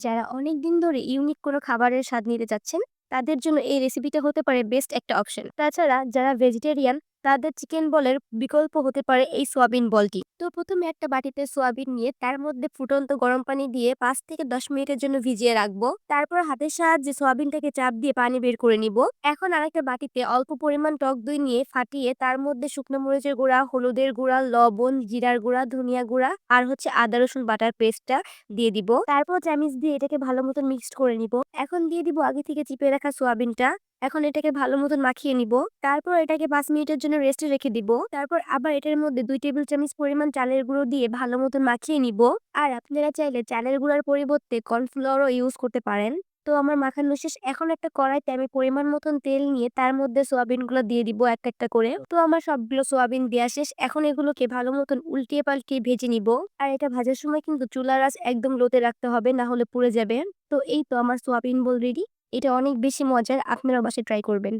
যারা অনেক দিন ধরে ইউনিক কোনো খাবারের স্বাদ নিতে চাচ্ছেন, তাদের জন্য এই রেসিপিটা হতে পারে বেস্ট একটা অপশন তাছাড়া যারা ভেজিটেরিয়ান তাদের চিকেন বলের বিকল্প হতে পারে এই সোয়াবিন বলটি। তো প্রথমে একটা বাটিতে সোয়াবিন নিয়ে তার মধ্যে ফুটন্ত গরম পানি দিয়ে পাঁচ থেকে দশ মিনিটের জন্য ভিজিয়ে রাখব। তারপর হাতের সাহায্যে সোয়াবিনটাকে চাপ দিয়ে পানি বের করে নিব। এখন আরেকটা বাটিতে অল্প পরিমাণ টক দই নিয়ে ফাটিয়ে তার মধ্যে শুকনো মরিচের গুঁড়া, হলুদের গুঁড়া, লবণ, জিরার গুঁড়া, ধনিয়া গুঁড়া আর হচ্ছে আদা, রসুন বাটার পেস্টটা দিয়ে দিব। তারপর চামিচ দিয়ে এটাকে ভালো মতন মিক্সড করে নিব। এখন দিয়ে দিব আগে থেকে চিপে রাখা সোয়াবিনটা। এখন এটাকে ভালো মতন মাখিয়ে নিব। তারপর এটাকে পাঁচ মিনিটের জন্য রেস্টে রেখে দিব। তারপর আবার এটার মধ্যে দুই টেবিল চামচ পরিমাণ চালের গুঁড়ো দিয়ে ভালো মতন মাখিয়ে নিব। আর আপনারা চাইলে চালের গুঁড়ার পরিবর্তে কর্নফ্লাওয়ারও ইউজ করতে পারেন। তো আমার মাখানো শেষ। এখন একটা কড়াইতে আমি পরিমাণ মতন তেল নিয়ে তার মধ্যে সোয়াবিনগুলো দিয়ে দিব একটা একটা করে। তো আমার সবগুলো সোয়াবিন দেওয়া শেষ। এখন এগুলোকে ভালো মতন উল্টিয়ে পাল্টিয়ে ভেজে নিব। আর এটা ভাজার সময় কিন্তু চুলার আঁচ একদম লোতে রাখতে হবে না হলে পুড়ে যাবে। তো এই তো আমার সোয়াবিন বল রেডি এটা অনেক বেশি মজার আপনারা বাসায় ট্রাই করবেন।